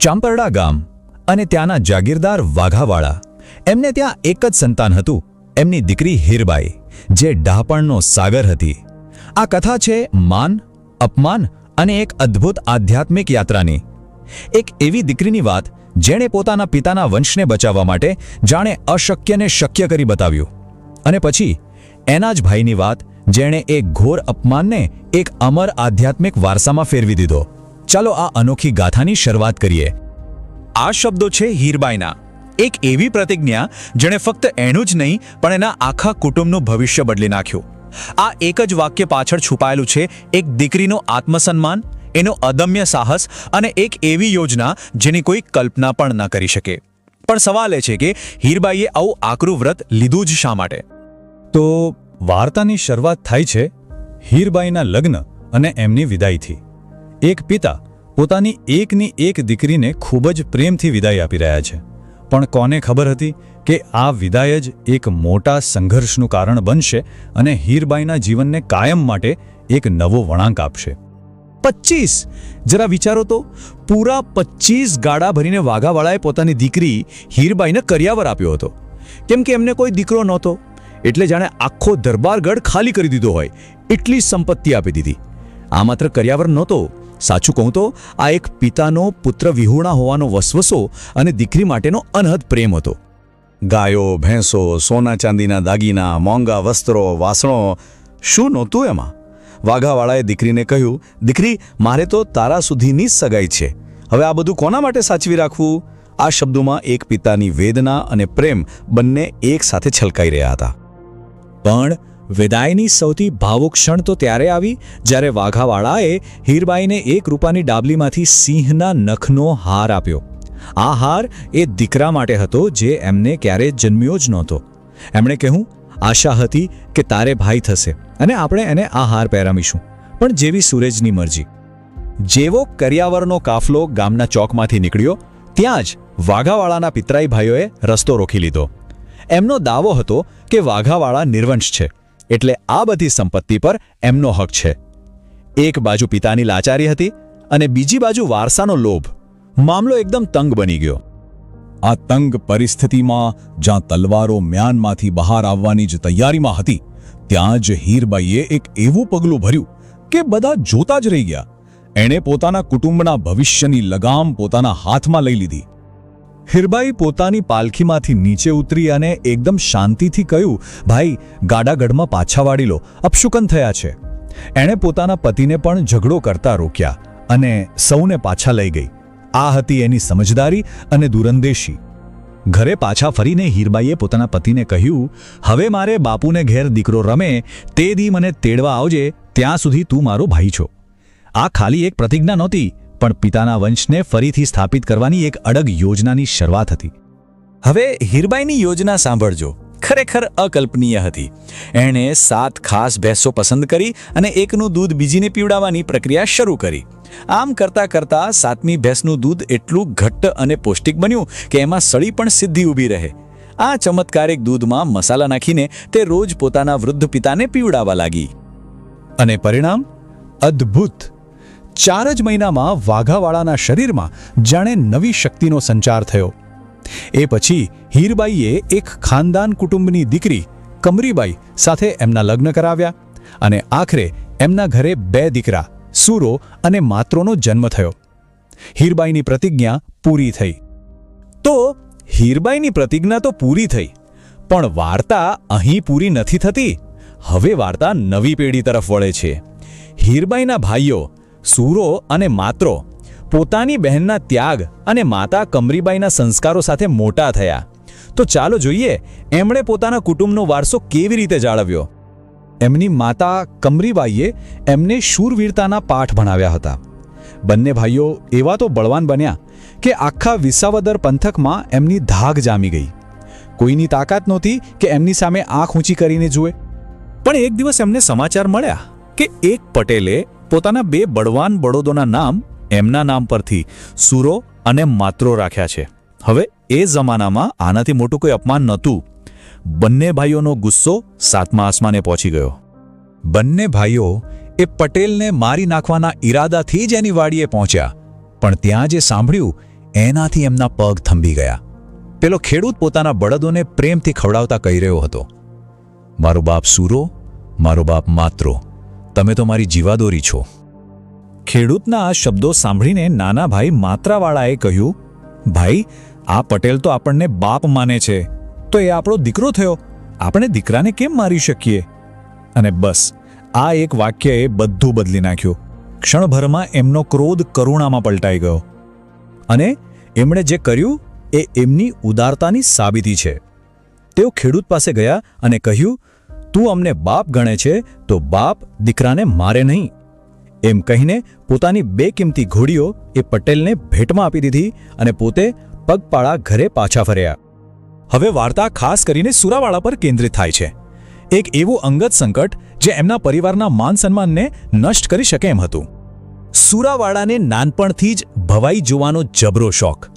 ચાંપરડા ગામ અને ત્યાંના જાગીરદાર વાઘાવાળા. એમને ત્યાં એક જ સંતાન હતું, એમની દીકરી હીરબાઈ, જે ડાપણનો સાગર હતી. આ કથા છે માન, અપમાન અને એક અદ્ભુત આધ્યાત્મિક યાત્રાની. એક એવી દીકરીની વાત જેણે પોતાના પિતાના વંશને બચાવવા માટે જાણે અશક્યને શક્ય કરી બતાવ્યું. અને પછી, એના જ ભાઈની વાત જેણે એક ઘોર અપમાનને એક અમર આધ્યાત્મિક વારસામાં ફેરવી દીધો. ચાલો આ અનોખી ગાથાની શરૂઆત કરીએ. આ શબ્દો છે હીરબાઈના. એક એવી પ્રતિજ્ઞા જેણે ફક્ત એનું જ નહીં, પણ એના આખા કુટુંબનું ભવિષ્ય બદલી નાખ્યું. આ એક જ વાક્ય પાછળ છુપાયેલું છે એક દીકરીનો આત્મસન્માન, એનો અદમ્ય સાહસ અને એક એવી યોજના જેની કોઈ કલ્પના પણ ન કરી શકે. પણ સવાલ એ છે કે હીરબાઈએ આવું આકરું વ્રત લીધું જ શા માટે? તો વાર્તાની શરૂઆત થાય છે હીરબાઈના લગ્ન અને એમની વિદાયથી. એક પિતા પોતાની એકની એક દીકરીને ખૂબ જ પ્રેમથી વિદાય આપી રહ્યા છે. પણ કોને ખબર હતી કે આ વિદાય જ એક મોટા સંઘર્ષનું કારણ બનશે અને હીરબાઈના જીવનને કાયમ માટે એક નવો વળાંક આપશે. પચીસ! જરા વિચારો તો. પૂરા પચીસ ગાડા ભરીને વાઘાવાળાએ પોતાની દીકરી હીરબાઈને કરિયાવર આપ્યો હતો. કેમ કે એમને કોઈ દીકરો નહોતો. એટલે જાણે આખો દરબારગઢ ખાલી કરી દીધો હોય. એટલી સંપત્તિ આપી દીધી. આ માત્ર કરિયાવર નહોતો સાચું કહું તો, આ એક પિતાનો પુત્ર વિહુણા હોવાનો વસવસો અને દીકરી માટેનો અનહદ પ્રેમ હતો. ગાયો, ભેંસો, સોના ચાંદીના દાગીના, મોંઘા વસ્ત્રો, વાસણો, શું નહોતું એમાં? વાઘાવાળાએ દીકરીને કહ્યું, દીકરી, મારે તો તારા સુધીની જ સગાઈ છે. હવે આ બધું કોના માટે સાચવી રાખવું? આ શબ્દોમાં એક પિતાની વેદના અને પ્રેમ બંને એક સાથે છલકાઈ રહ્યા હતા. પણ વિદાયની સૌથી ભાવુક ક્ષણ તો ત્યારે આવી જ્યારે વાઘાવાળાએ હીરબાઈને એક રૂપાની ડાબલીમાંથી સિંહના નખનો હાર આપ્યો. આ હાર એ દીકરા માટે હતો જે એમને ક્યારેય જન્મ્યો જ નહોતો. એમણે કહ્યું, આશા હતી કે તારે ભાઈ થશે અને આપણે એને આ હાર પહેરાવીશું, પણ જેવી સૂરજની મરજી. જેવો કરિયાવરનો કાફલો ગામના ચોકમાંથી નીકળ્યો, ત્યાં જ વાઘાવાળાના પિતરાઈ ભાઈઓએ રસ્તો રોકી લીધો. એમનો દાવો હતો કે વાઘાવાળા નિર્વંશ છે. એટલે આ બધી સંપત્તિ પર એમનો હક છે. એક બાજુ પિતાની લાચારી હતી અને બીજી બાજુ વારસાનો લોભ. મામલો એકદમ તંગ બની ગયો. આ તંગ પરિસ્થિતિમાં જ્યાં તલવારો મ્યાનમાંથી બહાર આવવાની જ તૈયારીમાં હતી, ત્યાં જ હીરબાઈએ એક એવું પગલું ભર્યું કે બધા જોતા જ રહી ગયા. એણે પોતાના કુટુંબના ભવિષ્યની લગામ પોતાના હાથમાં લઈ લીધી. હીરબાઈ પોતાની પાલખીમાંથી નીચે ઉતરી અને એકદમ શાંતિથી કહ્યું, ભાઈ, ગાડાગઢમાં પાછા વાળી લો. અપશુકન થયા છે. એણે પોતાના પતિને પણ ઝઘડો કરતા રોક્યા અને સૌને પાછા લઈ ગઈ. આ હતી એની સમજદારી અને દૂરંદેશી. ઘરે પાછા ફરીને હીરબાઈએ પોતાના પતિને કહ્યું, હવે મારે બાપુને ઘેર દીકરો રમે, તે દી મને તેડવા આવજે, ત્યાં સુધી તું મારો ભાઈ છો. આ ખાલી એક પ્રતિજ્ઞા નહોતી પણ પિતાના વંશને ફરીથી સ્થાપિત કરવાની એક અડગ યોજનાની શરૂઆત હતી. હવે હીરબાઈની યોજના સાંભળજો. ખરેખર અકલ્પનીય હતી. એણે સાત ખાસ ભેંસો પસંદ કરી અને એકનું દૂધ બીજીને પીવડાવવાની પ્રક્રિયા શરૂ કરી. આમ કરતા કરતા સાતમી ભેંસનું દૂધ એટલું ઘટ્ટ અને પૌષ્ટિક બન્યું કે એમાં સળી પણ સિદ્ધિ ઊભી રહે. આ ચમત્કારિક દૂધમાં મસાલા નાખીને તે રોજ પોતાના વૃદ્ધ પિતાને પીવડાવવા લાગી. અને પરિણામ? અદ્ભુત! ચાર જ મહિનામાં વાઘાવાળાના શરીરમાં જાણે નવી શક્તિનો સંચાર થયો. એ પછી હીરબાઈએ એક ખાનદાન કુટુંબની દીકરી કમરીબાઈ સાથે એમના લગ્ન કરાવ્યા અને આખરે એમના ઘરે બે દીકરા, સૂરો અને માત્રોનો જન્મ થયો. હીરબાઈની પ્રતિજ્ઞા પૂરી થઈ. તો હીરબાઈની પ્રતિજ્ઞા તો પૂરી થઈ, પણ વાર્તા અહીં પૂરી નથી થતી. હવે વાર્તા નવી પેઢી તરફ વળે છે. હીરબાઈના ભાઈઓ સૂરો અને માત્રો, પોતાની બહેનના ત્યાગ અને માતા કમરીબાઈના સંસ્કારો સાથે મોટા થયા. તો ચાલો જોઈએ, એમણે પોતાના કુટુંબનો વારસો કેવી રીતે જાળવ્યો? એમની માતા કમરીબાઈએ એમને શૂરવીરતાના પાઠ ભણાવ્યા હતા. બંને ભાઈઓ એવા તો બળવાન બન્યા કે આખા વિસાવદર પંથકમાં એમની ધાગ જામી ગઈ. કોઈની તાકાત નહોતી કે એમની સામે આંખ ઊંચી કરીને જુએ. પણ એક દિવસ એમને સમાચાર મળ્યા કે એક પટેલે પોતાના બે બળવાન બળોદોના નામ એમના નામ પરથી સુરો અને માત્રો રાખ્યા છે. હવે એ જમાનામાં આનાથી મોટું કોઈ અપમાન નહોતું. બંને ભાઈઓનો ગુસ્સો સાતમા આસમાને પહોંચી ગયો. બંને ભાઈઓ એ પટેલને મારી નાખવાના ઈરાદાથી જ એની વાડીએ પહોંચ્યા, પણ ત્યાં જે સાંભળ્યું, એનાથી એમના પગ થંભી ગયા. પેલો ખેડૂત પોતાના બળદોને પ્રેમથી ખવડાવતા કહી રહ્યો હતો, મારો બાપ સૂરો, મારો બાપ માત્રો. તમે તો મારી જીવાદોરી છો. ખેડૂતના આ શબ્દો સાંભળીને નાના ભાઈ માત્રાવાળાએ કહ્યું, ભાઈ, આ પટેલ તો આપણને બાપ માને છે. તો એ આપણો દીકરો થયો. આપણે દીકરાને કેમ મારી શકીએ? અને બસ, આ એક વાક્યએ બધું બદલી નાખ્યું. ક્ષણભરમાં એમનો ક્રોધ કરુણામાં પલટાઈ ગયો. અને એમણે જે કર્યું, એ એમની ઉદારતાની સાબિતી છે. તેઓ ખેડૂત પાસે ગયા અને કહ્યું તું અમને બાપ ગણે છે, તો બાપ દીકરાને મારે નહીં. એમ કહીને પોતાની બે કિંમતી ઘોડીઓ એ પટેલને ભેટમાં આપી દીધી અને પોતે પગપાળા ઘરે પાછા ફર્યા. હવે વાર્તા ખાસ કરીને સુરાવાળા પર કેન્દ્રિત થાય છે. એક એવું અંગત સંકટ જે એમના પરિવારના માન સન્માનને નષ્ટ કરી શકે એમ હતું. સુરાવાળાને નાનપણથી જ ભવાઈ જોવાનો જબરો શોખ.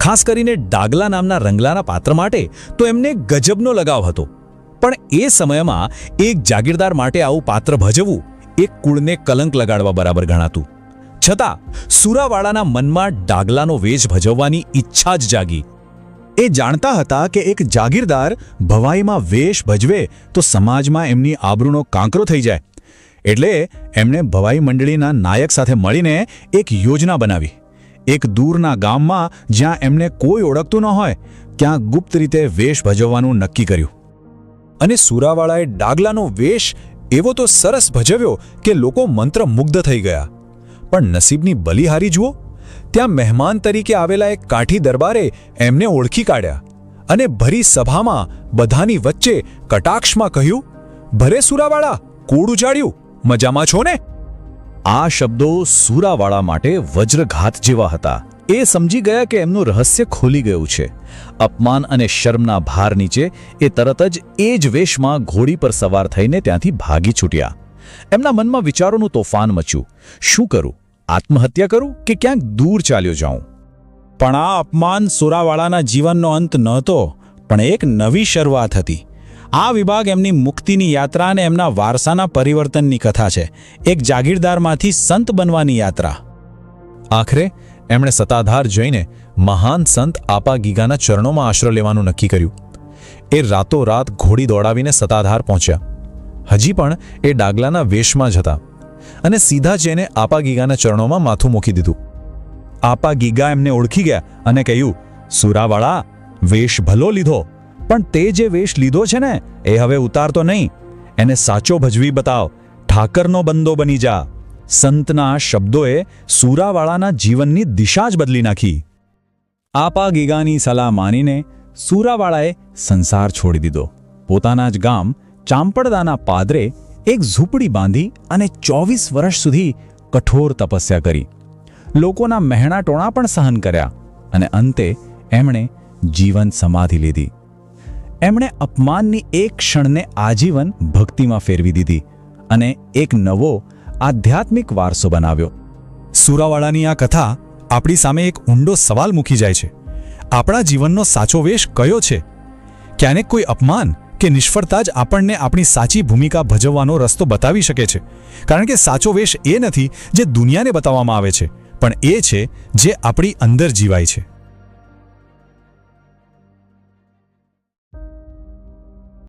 ખાસ કરીને ડાગલા નામના રંગલાના પાત્ર માટે તો એમને ગજબનો લગાવ હતો. પણ એ સમયમાં એક જાગીરદાર માટે આવું પાત્ર ભજવવું એક કુળને કલંક લગાડવા બરાબર ગણાતું. છતાં, સુરાવાળાના મનમાં ડાગલાનો વેશ ભજવવાની ઈચ્છા જ જાગી. એ જાણતા હતા કે એક જાગીરદાર ભવાઈમાં વેશ ભજવે તો સમાજમાં એમની આબરૂનો કાંકરો થઈ જાય. એટલે એમણે ભવાઈ મંડળીના નાયક સાથે મળીને એક યોજના બનાવી. એક દૂરના ગામમાં જ્યાં એમને કોઈ ઓળખતું ન હોય, ત્યાં ગુપ્ત રીતે વેશ ભજવવાનું નક્કી કર્યું. અને સુરાવાળાએ ડાગલાનો વેશ એવો તો સરસ ભજવ્યો કે લોકો મંત્રમુગ્ધ થઈ ગયા. પણ નસીબની બલિહારી જુઓ, ત્યાં મહેમાન તરીકે આવેલા એક કાઠી દરબારે એમને ઓળખી કાઢ્યા અને ભરી સભામાં બધાની વચ્ચે કટાક્ષમાં કહ્યું ભરે સુરાવાળા કૂડ ઉજાડ્યું, મજામાં છો ને? આ શબ્દો સુરાવાળા માટે વજ્રઘાત જેવા હતા. એ સમજી ગયા કે એમનું રહસ્ય ખોલી ગયું છે. અપમાન અને શર્મના ભાર નીચે એ તરત જ એ જ વેશમાં ઘોડી પર સવાર થઈને ત્યાંથી ભાગી છૂટ્યા. એમના મનમાં વિચારોનું તોફાન મચ્યું. શું કરું? આત્મહત્યા કરું કે ક્યાંક દૂર ચાલ્યો જાઉં? પણ આ અપમાન સુરાવાળાના જીવનનો અંત નહોતો, પણ એક નવી શરૂઆત હતી. આ વિભાગ એમની મુક્તિની યાત્રા અને એમના વારસાના પરિવર્તનની કથા છે. એક જાગીરદારમાંથી સંત બનવાની યાત્રા. આખરે એમણે સત્તાધાર જઈને મહાન સંત આપા ગીગાના ચરણોમાં આશરો લેવાનું નક્કી કર્યું. એ રાતોરાત ઘોડી દોડાવીને સત્તાધાર પહોંચ્યા. હજી પણ એ ડાગલાના વેશમાં જ હતા અને સીધા જઈને આપા ગીગાના ચરણોમાં માથું મૂકી દીધું. આપા ગીગા એમને ઓળખી ગયા અને કહ્યું, સુરાવાળા, વેશ ભલો લીધો, પણ તે જે વેશ લીધો છે ને, એ હવે ઉતારતો નહીં. એને સાચો ભજવી બતાવ. ઠાકરનો બંદો બની જા. સંતના શબ્દોએ સુરાવાળાના જીવનની દિશા જ બદલી નાખી. આપા ગીગાની સલાહ માનીને સુરાવાળાએ સંસાર છોડી દીધો. પોતાના જ ગામ ચાંપડદાના પાદરે એક ઝૂંપડી બાંધી અને ચોવીસ વર્ષ સુધી કઠોર તપસ્યા કરી. લોકોના મહેણા ટોણા પણ સહન કર્યા અને અંતે એમણે જીવન સમાધિ લીધી. એમણે અપમાનની એક ક્ષણને આજીવન ભક્તિમાં ફેરવી દીધી અને એક નવો આધ્યાત્મિક વારસો બનાવ્યો. સુરાવાળાની આ કથા આપણી સામે એક ઊંડો સવાલ મૂકી જાય છે. આપણા જીવનનો સાચો વેશ કયો છે? ક્યારેક કોઈ અપમાન કે નિષ્ફળતા જ આપણને આપણી સાચી ભૂમિકા ભજવવાનો રસ્તો બતાવી શકે છે. કારણ કે સાચો વેશ એ નથી જે દુનિયાને બતાવવામાં આવે છે, પણ એ છે જે આપણી અંદર જીવાય છે.